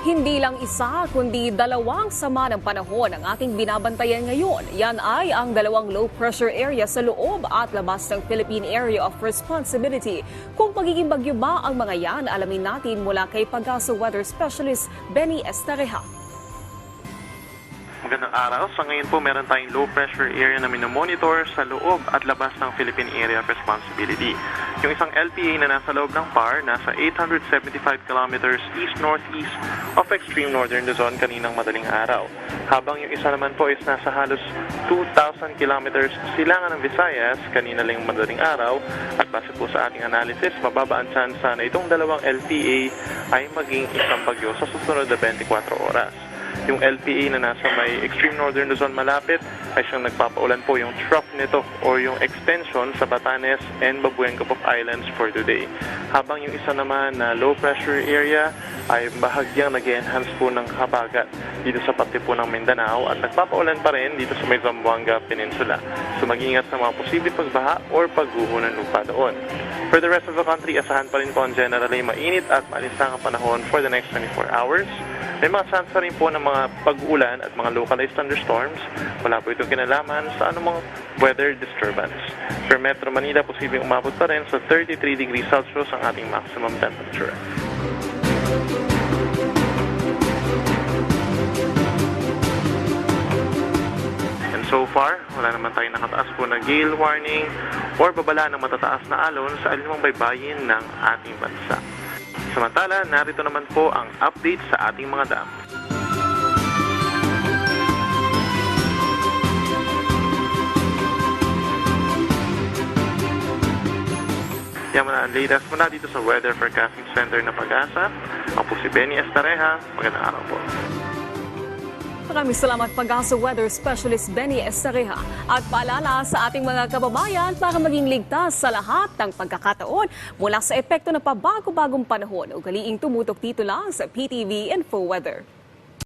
Hindi lang isa, kundi dalawang sama ng panahon ang ating binabantayan ngayon. Yan ay ang dalawang low pressure area sa loob at labas ng Philippine Area of Responsibility. Kung pagiging bagyo ba ang mga yan, alamin natin mula kay Pagasa Weather Specialist Benny Estareja. Magandang araw. Sa ngayon po, meron tayong low pressure area na minomonitor sa loob at labas ng Philippine Area of Responsibility. Yung isang LPA na nasa loob ng PAR, nasa 875 kilometers east-northeast of extreme northern Luzon kaninang madaling araw. Habang yung isa naman po is nasa halos 2,000 kilometers silangan ng Visayas kanina lang madaling araw at base po sa ating analysis, mababa ang tsansa na itong dalawang LPA ay maging isang bagyo sa susunod na 24 oras. Yung LPA na nasa may extreme northern Luzon malapit ay siyang nagpapaulan po yung trough nito or yung extension sa Batanes and of Islands for today. Habang yung isa naman na low pressure area ay bahagyang nag enhance po ng habagat dito sa pati po ng Mindanao at nagpapaulan pa rin dito sa may Zamboanga Peninsula. So mag-ingat sa mga posibleng pagbaha or pagguho ng lupa doon. For the rest of the country, asahan pa rin po ang generally mainit at maalisang panahon for the next 24 hours. May mga chance rin po ng mga pag-ulan at mga localized thunderstorms. Wala po itong kinalaman sa anumang weather disturbance. For Metro Manila, posibleng umabot pa rin sa 33 degrees Celsius ang ating maximum temperature. So far, wala naman tayong nakataas po na gale warning or babala ng matataas na alon sa alinmang baybayin ng ating bansa. Samantala, narito naman po ang update sa ating mga dam. Yan muna ang latest muna dito sa Weather Forecasting Center ng Pag-asa. Ako po si Benny Estareja. Magandang araw po. Maraming salamat Pagasa Weather Specialist Benny Estareja. At paalala sa ating mga kababayan para maging ligtas sa lahat ng pagkakataon mula sa epekto ng pabago-bagong panahon. Ugaliing tumutok dito lang sa PTV Info Weather.